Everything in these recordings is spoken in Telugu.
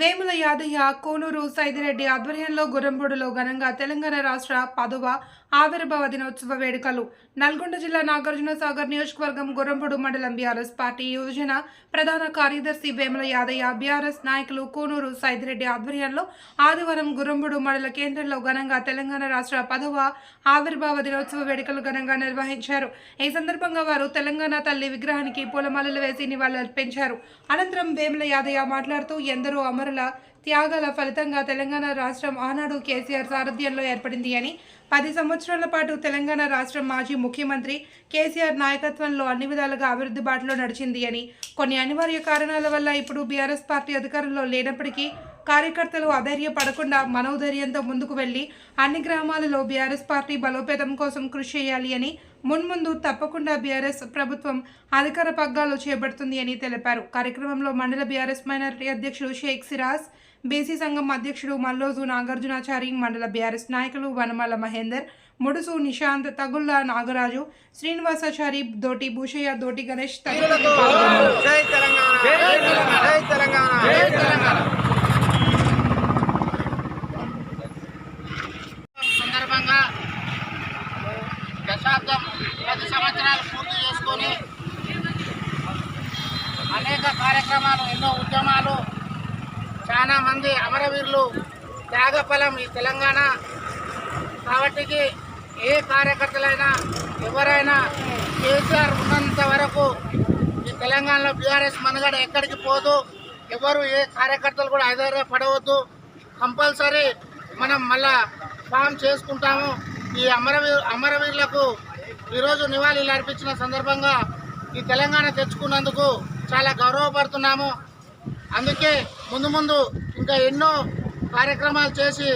వేముల యాదయ్య కోనూరు సైదిరెడ్డి ఆధ్వర్యంలో గురంబుడులో ఘనంగా తెలంగాణ రాష్ట్ర పదవ ఆవిర్భావ దినోత్సవ వేడుకలు. నల్గొండ జిల్లా నాగార్జున సాగర్ నియోజకవర్గం గురంబుడు మండలం బీఆర్ఎస్ పార్టీ యువజన ప్రధాన కార్యదర్శి వేముల యాదయ్య బీఆర్ఎస్ నాయకులు కోనూరు సైదిరెడ్డి ఆధ్వర్యంలో ఆదివారం గురంబుడు మండల కేంద్రంలో ఘనంగా తెలంగాణ రాష్ట్ర పదవ ఆవిర్భావ దినోత్సవ వేడుకలు ఘనంగా నిర్వహించారు. ఈ సందర్భంగా వారు తెలంగాణ తల్లి విగ్రహానికి పూలమాలలు వేసి నివాళులర్పించారు. అనంతరం వేముల యాదయ్య మాట్లాడుతూ ఎందరో అమరుల త్యాగాల ఫలితంగా తెలంగాణ రాష్ట్రం ఆనాడు కేసీఆర్ సారథ్యంలో ఏర్పడింది అని పది సంవత్సరాల పాటు తెలంగాణ రాష్ట్రం మాజీ ముఖ్యమంత్రి కేసీఆర్ నాయకత్వంలో అన్ని విధాలుగా అభివృద్ధి బాటలో నడిచింది అని. కొన్ని అనివార్య కారణాల వల్ల ఇప్పుడు బీఆర్ఎస్ పార్టీ అధికారంలో లేనప్పటికీ కార్యకర్తలు అధైర్యపడకుండా మనోధైర్యంతో ముందుకు వెళ్ళి అన్ని గ్రామాలలో బీఆర్ఎస్ పార్టీ బలోపేతం కోసం కృషి చేయాలి అని మున్ముందు తప్పకుండా బీఆర్ఎస్ ప్రభుత్వం అధికార పగ్గాలు చేపడుతుంది అని తెలిపారు. కార్యక్రమంలో మండల బీఆర్ఎస్ మైనారిటీ అధ్యక్షుడు షేక్ సిరాజ్ బీసీ సంఘం అధ్యక్షుడు మల్లోజు నాగార్జునాచారి మండల బీఆర్ఎస్ నాయకులు వనమల మహేందర్ ముడుసు నిశాంత్ తగుల్లా నాగరాజు శ్రీనివాసాచారి దోటి భూషయ్య దోటి గణేష్ తదితరులు పాల్గొన్నారు జై తెలంగాణ జై తెలంగాణ జై తెలంగాణ జై తెలంగాణ సందర్భంగా దశాబ్దం పది సంవత్సరాలు పూర్తి చేసుకొని అనేక కార్యక్రమాలు ఎన్నో ఉద్యమాలు. చాలామంది అమరవీరులు త్యాగఫలం ఈ తెలంగాణ. కాబట్టికి ఏ కార్యకర్తలైనా ఎవరైనా కేసీఆర్ ఉన్నంత వరకు ఈ తెలంగాణలో బీఆర్ఎస్ మనుగడ ఎక్కడికి పోదు. ఎవరు ఏ కార్యకర్తలు కూడా ఆధారపడవద్దు కంపల్సరీ మనం మళ్ళా ఫామ్ చేసుకుంటాము. ఈ అమరవీ అమరవీరులకు ఈరోజు నివాళులు అర్పించిన సందర్భంగా ఈ తెలంగాణ తెచ్చుకున్నందుకు చాలా గౌరవపడుతున్నాము. అందుకే ముందు ముందు ఇంకా ఎన్నో కార్యక్రమాలు చేసి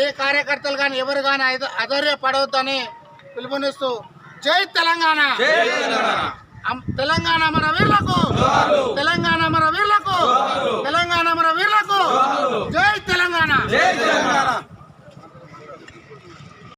ఏ కార్యకర్తలు కానీ ఎవరు కానీ అధైర్యపడవద్దని పిలుపునిస్తూ జై తెలంగాణ. తెలంగాణ. మన వీరులకు తెలంగాణ మన వీరులకు